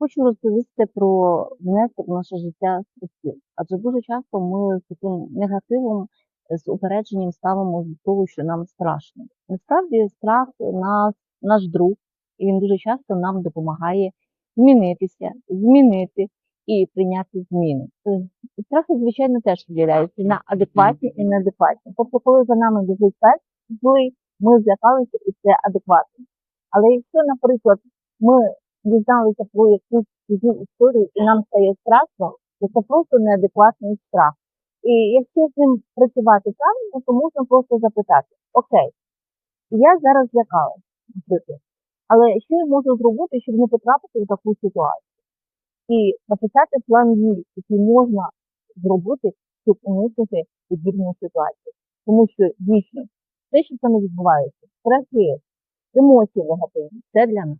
Хочу розповісти про внесок в наше життя страхів. Адже дуже часто ми з таким негативом, з упередженням ставимося до того, що нам страшно. Насправді страх нас, наш друг, і він дуже часто нам допомагає змінитися, змінити і прийняти зміни. Е, Страхи, звичайно, теж поділяються на адекватні і неадекватні. Тобто, коли за нами біжить пес злий, ми злякалися і це адекватно. Але якщо, наприклад, ми дізналися про якусь чужу історію і нам стає страшно, то це просто неадекватний страх. І якщо з ним працювати правильно, то можна просто запитати: Окей, я зараз злякалась, але що я можу зробити, щоб не потрапити в таку ситуацію? І написати план дій, який можна зробити, щоб уникнути подібну ситуацію. Тому що дійсно, те, що саме відбувається, стрес є, емоції негативні, це для нас